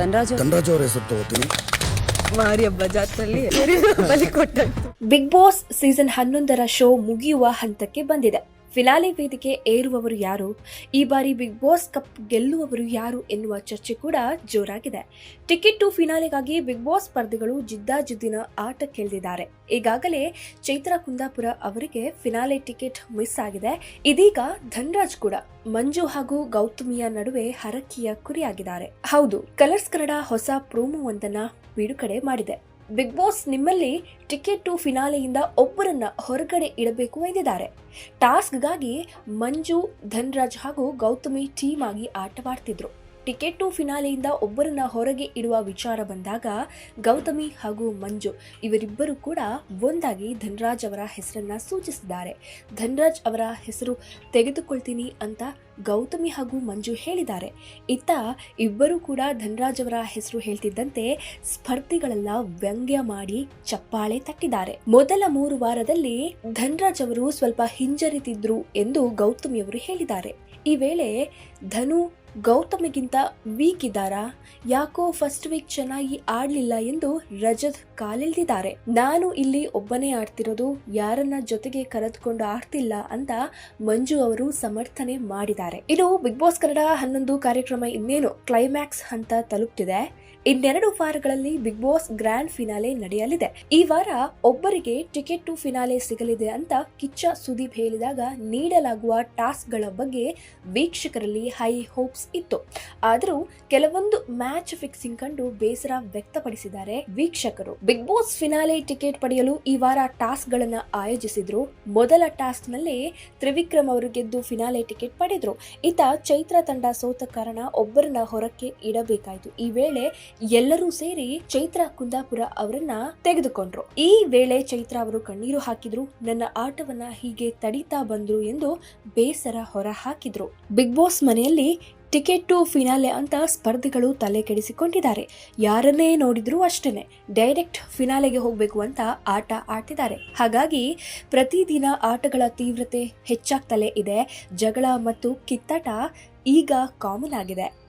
ಧನರಾಜ್ ಅವರ ಹೆಸರು ತಗೋತೀನಿ. ಮಾರಿ ಹಬ್ಬ ಜಾತ್ರೆಯಲ್ಲಿ ಬಲಿ ಕೊಟ್ಟಂತು. ಬಿಗ್ ಬಾಸ್ ಸೀಸನ್ ಹನ್ನೊಂದರ ಶೋ ಮುಗಿಯುವ ಹಂತಕ್ಕೆ ಬಂದಿದೆ. ಫಿನಾಲೆ ವೇದಿಕೆ ಏರುವವರು ಯಾರು? ಈ ಬಾರಿ ಬಿಗ್ ಬಾಸ್ ಕಪ್ ಗೆಲ್ಲುವವರು ಯಾರು ಎನ್ನುವ ಚರ್ಚೆ ಕೂಡ ಜೋರಾಗಿದೆ. ಟಿಕೆಟ್ ಟು ಫಿನಾಲೆಗಾಗಿ ಬಿಗ್ ಬಾಸ್ ಸ್ಪರ್ಧಿಗಳು ಜಿದ್ದಾಜಿದ್ದಿನ ಆಟಕ್ಕಿಳಿದಿದ್ದಾರೆ ಈಗಾಗಲೇ ಚೈತ್ರ ಕುಂದಾಪುರ ಅವರಿಗೆ ಫಿನಾಲೆ ಟಿಕೆಟ್ ಮಿಸ್ ಆಗಿದೆ. ಇದೀಗ ಧನ್ರಾಜ್ ಕೂಡ ಮಂಜು ಹಾಗೂ ಗೌತಮಿಯ ನಡುವೆ ಹರಕಿಯ ಕುರಿಯಾಗಿದ್ದಾರೆ. ಹೌದು ಕಲರ್ಸ್ ಕನ್ನಡ ಹೊಸ ಪ್ರೋಮೋ ಒಂದನ್ನ ಬಿಡುಗಡೆ ಮಾಡಿದೆ. ಬಿಗ್ ಬಾಸ್ ನಿಮ್ಮಲ್ಲಿ ಟಿಕೆಟ್ ಟು ಫಿನಾಲೆಯಿಂದ ಒಬ್ಬರನ್ನ ಹೊರಗಡೆ ಇಡಬೇಕು ಎಂದಿದ್ದಾರೆ. ಟಾಸ್ಕ್ಗಾಗಿ ಮಂಜು, ಧನ್ರಾಜ್ ಹಾಗೂ ಗೌತಮಿ ಟೀಮ್ ಆಗಿ ಆಟವಾಡ್ತಿದ್ರು. ಟಿಕೆಟ್ ಟು ಫಿನಾಲೆಯಿಂದ ಒಬ್ಬರನ್ನ ಹೊರಗೆ ಇಡುವ ವಿಚಾರ ಬಂದಾಗ ಗೌತಮಿ ಹಾಗೂ ಮಂಜು ಇವರಿಬ್ಬರು ಕೂಡ ಒಂದಾಗಿ ಧನ್ರಾಜ್ ಅವರ ಹೆಸರನ್ನ ಸೂಚಿಸಿದ್ದಾರೆ. ಧನ್ರಾಜ್ ಅವರ ಹೆಸರು ತೆಗೆದುಕೊಳ್ತೀನಿ ಅಂತ ಗೌತಮಿ ಹಾಗೂ ಮಂಜು ಹೇಳಿದ್ದಾರೆ. ಇತ್ತ ಇಬ್ಬರು ಕೂಡ ಧನ್ರಾಜ್ ಅವರ ಹೆಸರು ಹೇಳ್ತಿದ್ದಂತೆ ಸ್ಪರ್ಧಿಗಳೆಲ್ಲ ವ್ಯಂಗ್ಯ ಮಾಡಿ ಚಪ್ಪಾಳೆ ತಟ್ಟಿದ್ದಾರೆ. ಮೊದಲ ಮೂರು ವಾರದಲ್ಲಿ ಧನ್ರಾಜ್ ಅವರು ಸ್ವಲ್ಪ ಹಿಂಜರಿತಿದ್ರು ಎಂದು ಗೌತಮಿ ಅವರು ಹೇಳಿದ್ದಾರೆ. ಈ ವೇಳೆ ಧನು ಗೌತಮಿಗಿಂತ ವೀಕ್ ಇದ್ದಾರಾ ಯಾಕೋ ಫಸ್ಟ್ ವೀಕ್ ಚೆನ್ನಾಗಿ ಆಡ್ಲಿಲ್ಲ ಎಂದು ರಜತ್ ಕಾಲೆಳೆದಿದ್ದಾರೆ. ನಾನು ಇಲ್ಲಿ ಒಬ್ಬನೇ ಆಡ್ತಿರೋದು, ಯಾರನ್ನ ಜೊತೆಗೆ ಕರೆದುಕೊಂಡು ಆಡ್ತಿಲ್ಲ ಅಂತ ಮಂಜು ಅವರು ಸಮರ್ಥನೆ ಮಾಡಿದ್ದಾರೆ. ಇನ್ನು ಬಿಗ್ ಬಾಸ್ ಕನ್ನಡ ಹನ್ನೊಂದು ಕಾರ್ಯಕ್ರಮ ಇನ್ನೇನು ಕ್ಲೈಮ್ಯಾಕ್ಸ್ ಹಂತ ತಲುಪ್ತಿದೆ. ಇನ್ನೆರಡು ವಾರಗಳಲ್ಲಿ ಬಿಗ್ ಬಾಸ್ ಗ್ರ್ಯಾಂಡ್ ಫಿನಾಲೆ ನಡೆಯಲಿದೆ. ಈ ವಾರ ಒಬ್ಬರಿಗೆ ಟಿಕೆಟ್ ಟು ಫಿನಾಲೆ ಸಿಗಲಿದೆ ಅಂತ ಕಿಚ್ಚ ಸುದೀಪ್ ಹೇಳಿದಾಗ ನೀಡಲಾಗುವ ಟಾಸ್ಕ್ಗಳ ಬಗ್ಗೆ ವೀಕ್ಷಕರಲ್ಲಿ ಹೈ ಹೋಪ್ಸ್ ಇತ್ತು. ಆದರೂ ಕೆಲವೊಂದು ಮ್ಯಾಚ್ ಫಿಕ್ಸಿಂಗ್ ಕಂಡು ಬೇಸರ ವ್ಯಕ್ತಪಡಿಸಿದ್ದಾರೆ ವೀಕ್ಷಕರು. ಬಿಗ್ ಬಾಸ್ ಫಿನಾಲೆ ಟಿಕೆಟ್ ಪಡೆಯಲು ಈ ವಾರ ಟಾಸ್ಕ್ ಗಳನ್ನ ಆಯೋಜಿಸಿದ್ರು. ಮೊದಲ ಟಾಸ್ಕ್ನಲ್ಲಿ ತ್ರಿವಿಕ್ರಮ್ ಅವರು ಗೆದ್ದು ಫಿನಾಲೆ ಟಿಕೆಟ್ ಪಡೆದ್ರು. ಇತ್ತ ಚೈತ್ರ ತಂಡ ಸೋತ ಕಾರಣ ಒಬ್ಬರನ್ನ ಹೊರಕ್ಕೆ ಇಡಬೇಕಾಯಿತು. ಈ ವೇಳೆ ಎಲ್ಲರೂ ಸೇರಿ ಚೈತ್ರ ಕುಂದಾಪುರ ಅವರನ್ನ ತೆಗೆದುಕೊಂಡ್ರು. ಈ ವೇಳೆ ಚೈತ್ರ ಅವರು ಕಣ್ಣೀರು ಹಾಕಿದ್ರು. ನನ್ನ ಆಟವನ್ನ ಹೀಗೆ ತಡೀತಾ ಬಂದ್ರು ಎಂದು ಬೇಸರ ಹೊರ ಹಾಕಿದ್ರು ಬಿಗ್ ಬಾಸ್ ಮನೆಯಲ್ಲಿ ಟಿಕೆಟ್ ಟು ಫಿನಾಲೆ ಅಂತ ಸ್ಪರ್ಧಿಗಳು ತಲೆ ಕೆಡಿಸಿಕೊಂಡಿದ್ದಾರೆ. ಯಾರನ್ನೇ ನೋಡಿದ್ರೂ ಅಷ್ಟೇನೆ, ಡೈರೆಕ್ಟ್ ಫಿನಾಲೆಗೆ ಹೋಗಬೇಕು ಅಂತ ಆಟ ಆಡ್ತಿದ್ದಾರೆ. ಹಾಗಾಗಿ ಪ್ರತಿದಿನ ಆಟಗಳ ತೀವ್ರತೆ ಹೆಚ್ಚಾಗ್ತಲೇ ಇದೆ. ಜಗಳ ಮತ್ತು ಕಿತ್ತಾಟ ಈಗ ಕಾಮನ್ ಆಗಿದೆ.